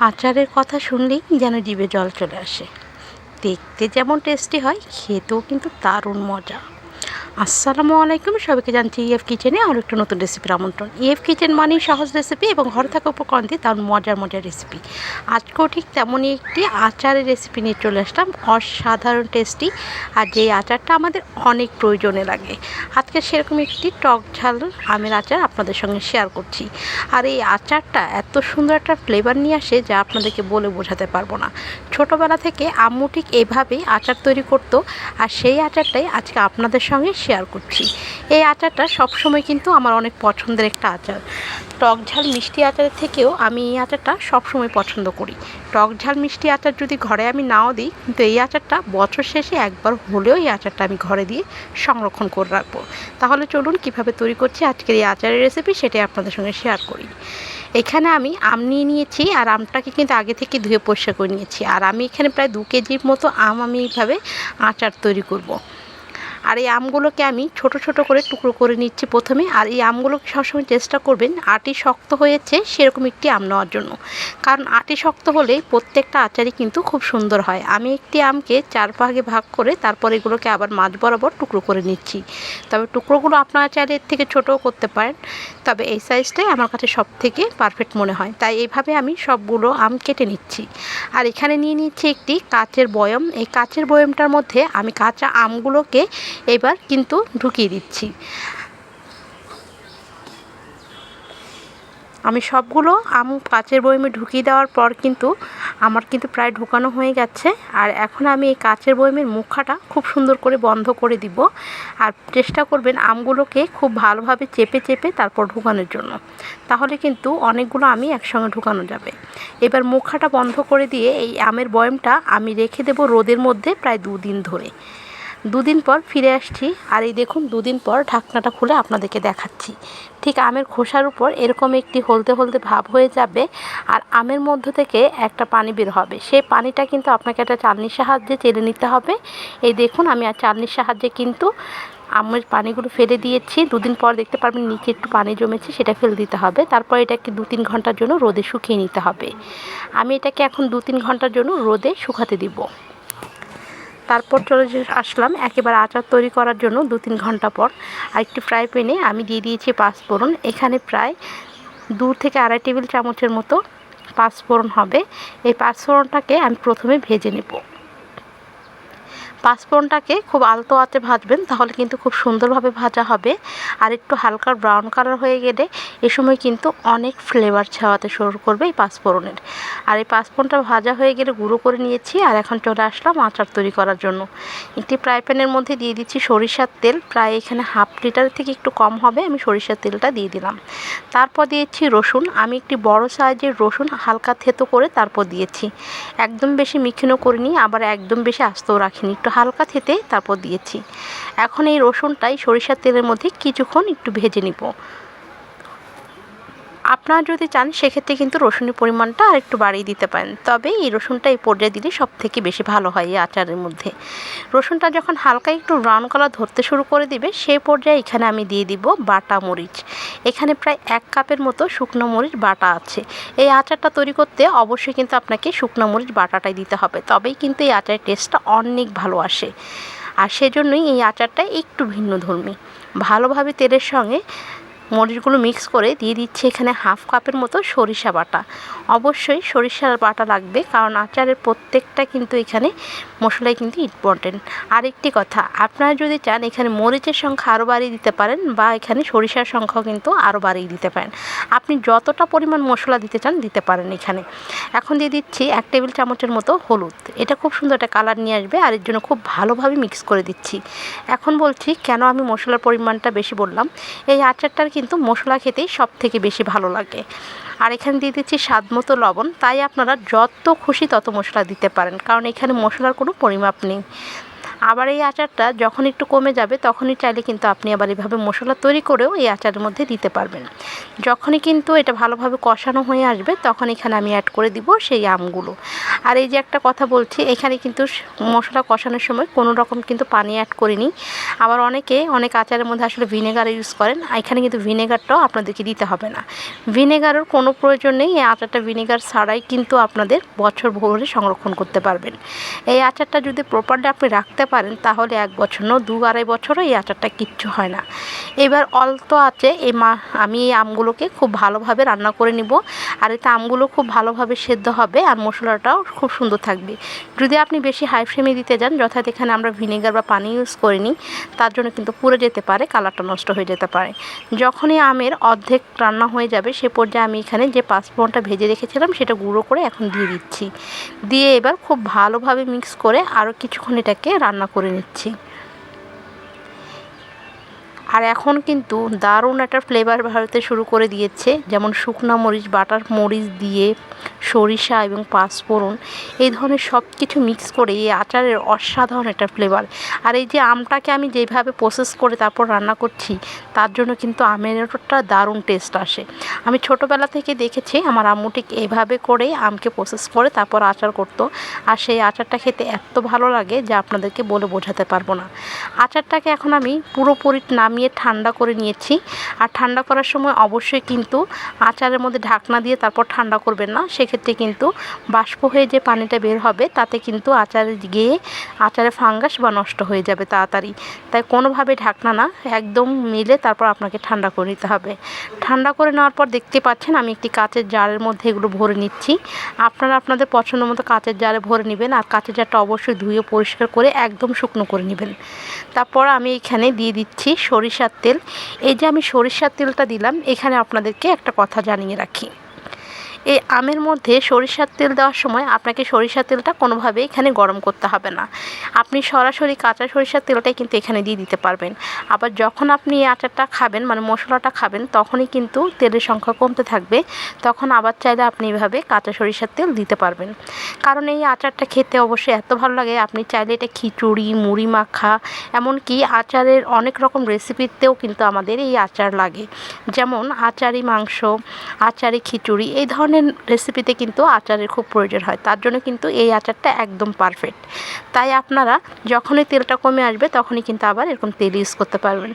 আচারের কথা শুনলেই যেন জিভে জল চলে আসে। দেখতে যেমন টেস্টি হয়, খেতেও কিন্তু দারুণ মজা। আসসালামু আলাইকুম, সবাইকে জানছি ইএফ কিচেনে আরও একটা নতুন রেসিপির আমন্ত্রণ। ইএফ কিচেন মানেই সহজ রেসিপি এবং ঘরে থাকা উপকরণ দিয়ে তার মজার মজার রেসিপি আজকেও ঠিক তেমনই একটি আচারের রেসিপি নিয়ে চলে আসলাম, অসাধারণ টেস্টি আর যেই আচারটা আমাদের অনেক প্রয়োজনে লাগে। আজকে সেরকম একটি টক ঝাল আমের আচার আপনাদের সঙ্গে শেয়ার করছি। আর এই আচারটা এত সুন্দর একটা ফ্লেভার নিয়ে আসে যা আপনাদেরকে বলে বোঝাতে পারব না। ছোটোবেলা থেকে আম্মু ঠিক এভাবেই আচার তৈরি করতো। আর সেই আচারটাই আজকে আপনাদের সঙ্গে শেয়ার করছি। এই আচারটা সবসময় কিন্তু আমার অনেক পছন্দের একটা আচার। টক ঝাল মিষ্টি আচারের থেকেও আমি এই আচারটা সবসময় পছন্দ করি। টক ঝাল মিষ্টি আচার যদি ঘরে আমি নাও দিই, কিন্তু এই আচারটা বছর শেষে একবার হলেও এই আচারটা আমি ঘরে দিয়ে সংরক্ষণ করে রাখব। তাহলে চলুন কীভাবে তৈরি করছি আজকের এই আচারের রেসিপি সেটাই আপনাদের সঙ্গে শেয়ার করি। এখানে আমি আম নিয়ে নিয়েছি আর আমটাকে কিন্তু আগে থেকে ধুয়ে পরিষ্কার করে নিয়েছি। আর আমি এখানে প্রায় দু কেজির মতো আম আমি এইভাবে আচার তৈরি করব। আর এই আমগুলোকে আমি ছোট ছোট করে টুকরো করে নিচ্ছি প্রথমে। আর এই আমগুলোকে সবসময় চেষ্টা করবেন আটি শক্ত হয়েছে সেরকম একটি আম নেওয়ার জন্য। কারণ আটি শক্ত হলে প্রত্যেকটা আচারই কিন্তু খুব সুন্দর হয়। আমি একটি আমকে চার ভাগে ভাগ করে তারপর এগুলোকে আবার মাছ বরাবর টুকরো করে নিচ্ছি। তবে টুকরোগুলো আপনারা চাইলে এর থেকে ছোটও করতে পারেন। তবে এই সাইজটাই আমার কাছে সব থেকে পারফেক্ট মনে হয়। তাই এইভাবে আমি সবগুলো আম কেটে নিচ্ছি। আর এখানে নিয়ে নিচ্ছি একটি কাচের বয়ম। এই কাচের বয়মটার মধ্যে আমি কাঁচা আমগুলোকে এবার কিন্তু ঢুকিয়ে দিচ্ছি। আমি সবগুলো আম কাচের বয়মে ঢুকিয়ে দেওয়ার পর কিন্তু আমার কিন্তু প্রায় ঢুকানো হয়ে গেছে। আর এখন আমি এই কাচের বয়মের মুখাটা খুব সুন্দর করে বন্ধ করে দিব। আর চেষ্টা করবেন আমগুলোকে খুব ভালোভাবে চেপে চেপে তারপর ঢুকানোর জন্য। তাহলে কিন্তু অনেকগুলো আমি একসঙ্গে ঢুকানো যাবে। এবার মুখাটা বন্ধ করে দিয়ে এই আমের বয়মটা আমি রেখে দেব রোদের মধ্যে প্রায় দুদিন ধরে। দুদিন পর ফিরে আসছি। আর এই দেখুন, দুদিন পর ঢাকনাটা খুলে আপনাদেরকে দেখাচ্ছি। ঠিক আমের খোসার উপর এরকম একটি হলদে হলদে ভাব হয়ে যাবে আর আমের মধ্য থেকে একটা পানি বের হবে। সেই পানিটা কিন্তু আপনাকে একটা চালনির সাহায্যে চেলে নিতে হবে। এই দেখুন, আমি আর চালনির সাহায্যে কিন্তু আমের পানিগুলো ফেলে দিয়েছি। দুদিন পর দেখতে পারবেন নিচে একটু পানি জমেছে, সেটা ফেলে দিতে হবে। তারপর এটাকে দু তিন ঘণ্টার জন্য রোদে শুকিয়ে নিতে হবে। আমি এটাকে এখন দু তিন ঘণ্টার জন্য রোদে শুকাতে দিব। তারপর চলে আসলাম, একেবারে আচার তৈরি করার জন্য দু তিন ঘণ্টা পর। আরেকটি ফ্রাই প্যানে আমি দিয়ে দিয়েছি পাঁচফোড়ন এখানে প্রায় দু থেকে আড়াই টেবিল চামচের মতো পাঁচফোড়ন হবে। এই পাঁচফোড়নটাকে আমি প্রথমে ভেজে নেব। পাঁচফোড়নটাকে খুব আলতো আঁচে ভাজবেন, তাহলে কিন্তু খুব সুন্দরভাবে ভাজা হবে। আর একটু হালকা ব্রাউন কালার হয়ে গেলে এ সময় কিন্তু অনেক ফ্লেভার ছাওয়াতে শুরু করবে এই পাঁচফোড়নের। আর এই পাঁচফোড়নটা ভাজা হয়ে গেলে গুঁড়ো করে নিয়েছি, আর এখন চলে আসলাম আচার তৈরি করার জন্য। একটি ফ্রাই প্যানের মধ্যে দিয়ে দিচ্ছি সরিষার তেল, প্রায় এখানে হাফ লিটার থেকে একটু কম হবে, আমি সরিষার তেলটা দিয়ে দিলাম। তারপর দিয়েছি রসুন, আমি একটি বড় সাইজের রসুন হালকা থেতো করে তারপর দিয়েছি। একদম বেশি মিক্ষিনো করিনি, আবার একদম বেশি আস্তও রাখিনি, একটু হালকা থেতে তারপর দিয়েছি। এখন এই রসুনটাই সরিষার তেলের মধ্যে কিছুক্ষণ একটু ভেজে নিব। আপনারা যদি চান, সেক্ষেত্রে কিন্তু রসুনের পরিমাণটা আর একটু বাড়িয়ে দিতে পারেন। তবে এই রসুনটা এই পর্যায়ে দিলে সব থেকে বেশি ভালো হয় এই আচারের মধ্যে। রসুনটা যখন হালকা একটু ব্রাউন কালার ধরতে শুরু করে দিবে সেই পর্যায়ে এখানে আমি দিয়ে দিব বাটা মরিচ। এখানে প্রায় এক কাপের মতো শুকনো মরিচ বাটা আছে। এই আচারটা তৈরি করতে অবশ্যই কিন্তু আপনাকে শুকনো মরিচ বাটাটাই দিতে হবে। তবেই কিন্তু এই আচারের টেস্টটা অনেক ভালো আসে। আর সেজন্যই এই আচারটা একটু ভিন্ন ধর্মী ভালোভাবে তেলের সঙ্গে মরিচগুলো মিক্স করে দিয়ে দিচ্ছি এখানে হাফ কাপের মতো সরিষা বাটা। অবশ্যই সরিষার বাটা লাগবে কারণ আচারের প্রত্যেকটা কিন্তু এখানে মশলাই কিন্তু ইম্পর্টেন্ট আরেকটি কথা, আপনারা যদি চান এখানে মরিচের সংখ্যা আরও বাড়িয়ে দিতে পারেন বা এখানে সরিষার সংখ্যাও কিন্তু আরও বাড়িয়ে দিতে পারেন। আপনি যতটা পরিমাণ মশলা দিতে চান দিতে পারেন এখানে। এখন দিয়ে দিচ্ছি এক টেবিল চামচের মতো হলুদ। এটা খুব সুন্দর একটা কালার নিয়ে আসবে আর এর জন্য খুব ভালোভাবে মিক্স করে দিচ্ছি। এখন বলছি কেন আমি মশলার পরিমাণটা বেশি বললাম? এই আচারটার কিন্তু মশলা খেতেই সব থেকে বেশি ভালো লাগে। আর এখানে দিয়ে দিচ্ছি স্বাদ মতো লবণ। তাই আপনারা যত খুশি তত মশলা দিতে পারেন। কারণ এখানে মশলার কোনো পরিমাপ নেই। আবার এই আচারটা যখন একটু কমে যাবে, তখনই চাইলে কিন্তু আপনি আবার এভাবে মশলা তৈরি করেও এই আচারের মধ্যে দিতে পারবেন। যখনই কিন্তু এটা ভালোভাবে কষানো হয়ে আসবে তখন এখানে আমি অ্যাড করে দিব সেই আমগুলো। আর এই যে একটা কথা বলছি, এখানে কিন্তু মশলা কষানোর সময় কোনো রকম কিন্তু পানি অ্যাড করিনি। আবার অনেকে, অনেক আচারের মধ্যে আসলে ভিনেগার ইউজ করেন এখানে কিন্তু ভিনেগারটাও আপনাদেরকে দিতে হবে না। ভিনেগারের কোনো প্রয়োজন নেই, এই আচারটা ভিনেগার ছাড়াই কিন্তু আপনাদের বছর ভরে সংরক্ষণ করতে পারবেন। এই আচারটা যদি প্রপারলি আপনি রাখতে পারেন, তাহলে এক বছর ন দু আড়াই বছরও এই আচারটা কিচ্ছু হয় না। এবার অল্প আছে, এই মা, আমি এই আমগুলোকে খুব ভালোভাবে রান্না করে নিব। আর এতে আমগুলো খুব ভালোভাবে সেদ্ধ হবে আর মশলাটাও খুব সুন্দর থাকবে। যদি আপনি বেশি হাই ফ্লেমে দিতে যান যথাৎ এখানে আমরা ভিনেগার বা পানি ইউজ করিনি, তার জন্য কিন্তু পুড়ে যেতে পারে, কালারটা নষ্ট হয়ে যেতে পারে। যখনই আমের অর্ধেক রান্না হয়ে যাবে, সে পর্যায়ে আমি এখানে যে পাঁচফোড়নটা ভেজে রেখেছিলাম, সেটা গুঁড়ো করে এখন দিয়ে দিচ্ছি। দিয়ে এবার খুব ভালোভাবে মিক্স করে আরও কিছুক্ষণ এটাকে রান্না করে নিচ্ছি। আর এখন কিন্তু দারুণ একটা ফ্লেভার ভারতে শুরু করে দিয়েছে, যেমন শুকনো মরিচ, বাটার মরিচ দিয়ে সরিষা এবং পাঁচফোড়ন, এই ধরনের সব কিছু মিক্স করে এই আচারের অসাধারণ একটা ফ্লেভার আর এই যে আমটাকে আমি যেভাবে প্রসেস করে তারপর রান্না করছি, তার জন্য কিন্তু আমের একটা দারুণ টেস্ট আসে। আমি ছোটোবেলা থেকে দেখেছি, আমার আম্মু ঠিক এইভাবে করে আমকে প্রসেস করে তারপর আচার করতো। আর সেই আচারটা খেতে এত ভালো লাগে যে আপনাদেরকে বলে বোঝাতে পারব না। আচারটাকে এখন আমি পুরোপুরি নামিয়ে ঠান্ডা করে নিয়েছি। আর ঠান্ডা করার সময় অবশ্যই কিন্তু আচারের মধ্যে ঢাকনা দিয়ে তারপর ঠান্ডা করবেন না। সেক্ষেত্রে কিন্তু বাষ্প হয়ে যে পানিটা বের হবে, তাতে কিন্তু আচারে গিয়ে আচারে ফাঙ্গাস বা নষ্ট হয়ে যাবে তাড়াতাড়ি। তাই কোনোভাবে ঢাকনা না, একদম মিলে তারপর আপনাকে ঠান্ডা করে নিতে হবে। ঠান্ডা করে নেওয়ার পর দেখতে পাচ্ছেন আমি একটি কাঁচের জারের মধ্যে এগুলো ভরে নিচ্ছি। আপনারা আপনাদের পছন্দ মতো কাঁচের জারে ভরে নেবেন আর কাঁচের জারটা অবশ্যই ধুয়ে পরিষ্কার করে একদম শুকনো করে নেবেন। তারপর আমি এখানে দিয়ে দিচ্ছি সরিষার তেল। এই যে আমি সরিষার তেলটা দিলাম এখানে আপনাদেরকে একটা কথা জানিয়ে রাখি। এই আমের মধ্যে সরিষার তেল দেওয়ার সময় আপনাকে সরিষার তেলটা কোনোভাবেই এখানে গরম করতে হবে না। আপনি সরাসরি কাঁচা সরিষার তেলটাই কিন্তু এখানে দিয়ে দিতে পারবেন। আবার যখন আপনি এই আচারটা খাবেন মানে মশলাটা খাবেন, তখনই কিন্তু তেলের সংখ্যা কমতে থাকবে। তখন আবার চাইলে আপনি এভাবে কাঁচা সরিষার তেল দিতে পারবেন। কারণ এই আচারটা খেতে অবশ্যই এত ভালো লাগে, আপনি চাইলে এটা খিচুড়ি, মুড়ি মাখা, এমনকি আচারের অনেক রকম রেসিপিতেও কিন্তু আমাদের এই আচার লাগে। যেমন আচারি মাংস, আচারি খিচুড়ি, এই ধরনের রেসিপিতে কিন্তু আচারের খুব প্রয়োজন হয়। তার জন্য কিন্তু এই আচারটা একদম পারফেক্ট তাই আপনারা যখনই তেলটা কমে আসবে, তখনই কিন্তু আবার এরকম তেল ইউজ করতে পারবেন।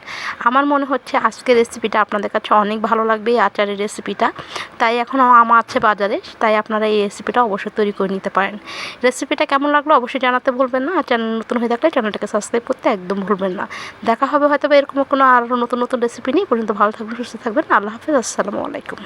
আমার মনে হচ্ছে আজকের রেসিপিটা আপনাদের কাছে অনেক ভালো লাগবে, এই আচারের রেসিপিটা তাই এখন আম আছে বাজারে, তাই আপনারা এই রেসিপিটা অবশ্যই তৈরি করে নিতে পারেন। রেসিপিটা কেমন লাগল অবশ্যই জানাতে ভুলবেন না। আর চ্যানেল নতুন হয়ে থাকলে চ্যানেলটাকে সাবস্ক্রাইব করতে একদম ভুলবেন না। দেখা হবে হয়তো এরকম কোনো আরও নতুন নতুন রেসিপি নিয়ে। পর্যন্ত ভালো থাকবেন, সুস্থ থাকবেন। আল্লাহ হাফিজ। আসসালামু আলাইকুম।